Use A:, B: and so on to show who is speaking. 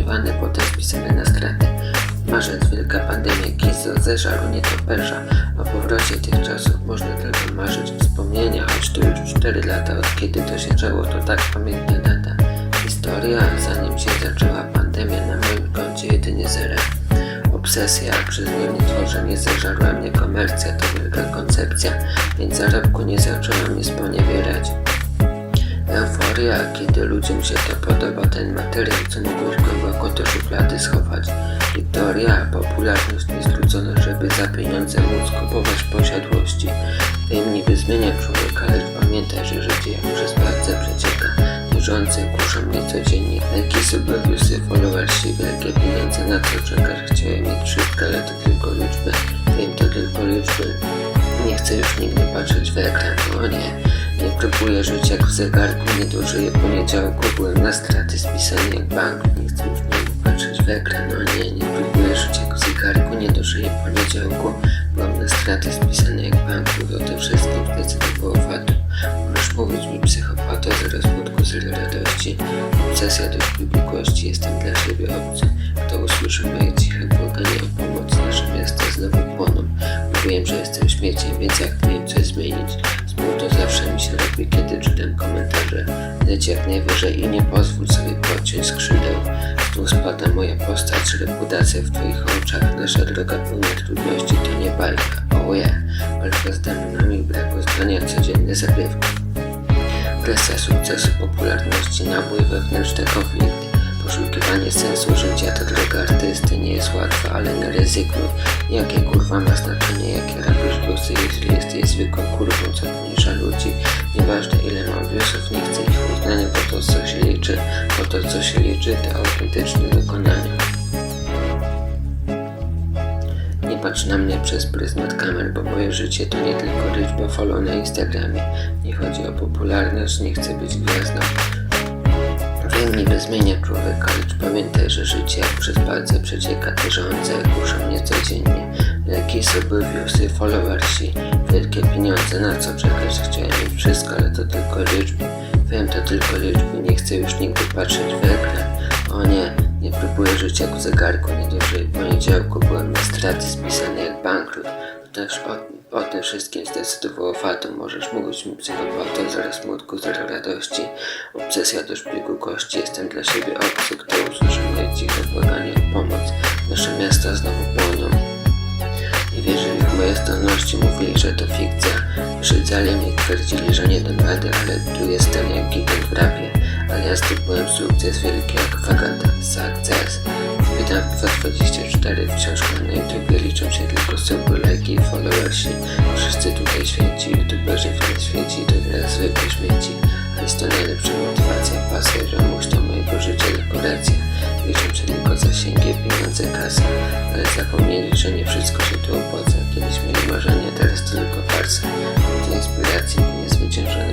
A: zmontowany, potem spisany na straty. Marzec, wielka pandemia, kizo, zeżaru, nietoperza. O powrocie tych czasów można tylko marzyć. Wspomnienia, choć to już 4 lata od kiedy to się działo, to tak pamiętna data. Historia, zanim się zaczęła pandemia, na moim koncie jedynie zera. Obsesja, przez nią nie tworzenie zeżarła mnie komercja, to wielka koncepcja, więc zarobku nie zaczęła mnie sponiewierać. Euforia, kiedy ludziom się to podoba, ten materiał, co mogłeś głęboko do szuflady schować. Wiktoria, popularność niestrudzono, żeby za pieniądze móc kupować posiadłości. Fame niby zmienia człowieka, lecz pamiętaj, że życie jak przez palce przecieka. Bieżące kuszą mnie codziennie. Leki, subrewiusy, followersi, wielkie pieniądze, na co czekasz? Chciałem mieć szybko, ale to tylko liczby. Wiem, to tylko liczby. Nie chcę już nigdy Nie próbuję żyć jak w zegarku, nie dożyję poniedziałku, byłem na straty spisany jak bank. Nie chcę już nigdy patrzeć w ekran, o nie. Nie próbuję żyć jak w zegarku, nie dożyję poniedziałku, byłem na straty spisany jak bank. Mówię o tym wszystkim, zdecydowało fatu. Możesz mówić mi psychopato, zero smutku, zero radości. Obsesja do szpibikości, jestem dla siebie obcy. Kto usłyszy moje kiedy czytam komentarze. Leć jak najwyżej i nie pozwól sobie podciąć skrzydeł. Tu spada moja postać, reputacja w twoich oczach. Nasza droga pełna trudności to nie bajka. Oje, walka z demonami, brak zdania, codzienne zagrywki. Presja sukcesu, popularności, nabój, wewnętrzny konflikt. Poszukiwanie sensu życia to droga artysty, nie jest łatwa, ale nie ryzykuj. Jakie kurwa ma znaczenie, jakie robisz głosy, jeśli jesteś zwykłą kurwą, co ponieża co się liczy to autentyczne dokonania. Nie patrz na mnie przez pryzmat kamer, bo moje życie to nie tylko liczba follow na Instagramie. Nie chodzi o popularność, nie chcę być gwiazdą. Wiem, niby zmienia człowieka, lecz pamiętaj, że życie jak przez palce przecieka te żądze, kuszą mnie codziennie. Leki, suby, viewsy, followersi, wielkie pieniądze, na co czekać? Chciałem mieć wszystko, ale to tylko liczby. Wiem, to tylko liczby, nie chcę już nigdy patrzeć w ekran. O nie, nie próbuję żyć jak w zegarku, nie dożyję poniedziałku, byłem na straty spisany jak bankrut. Też o, o tym wszystkim zdecydowało fatum. Możesz mówić mi psychopatą, zero smutku, zero radości. Obsesja do szpiegu kości, jestem dla siebie obcy, kto usłyszy moje ciche błaganie o pomoc. Nasze miasta znowu płoną. Nie wierzyli w moje zdolności, mówili, że to fikcja. Wyszedzali mnie, twierdzili, że nie dam rady, ale tu jestem jak gigant w rapie. Ale ja zdobyłem sukces wielki jak Fagata, Success. Wydawca 24 wciąż na YouTube liczą się tylko suby, lajki i followersi. Wszyscy tutaj święci, youtuberzy w święci to teraz zwykłe śmieci. A jest to najlepsza motywacja, pasja, że to mojego życia dekoracja. Liczą się tylko zasięgi, pieniądze, kasa. Ale zapomnieli, że nie wszystko się tu opłaca. Kiedyś mieli marzenia, Федерації, звичайно.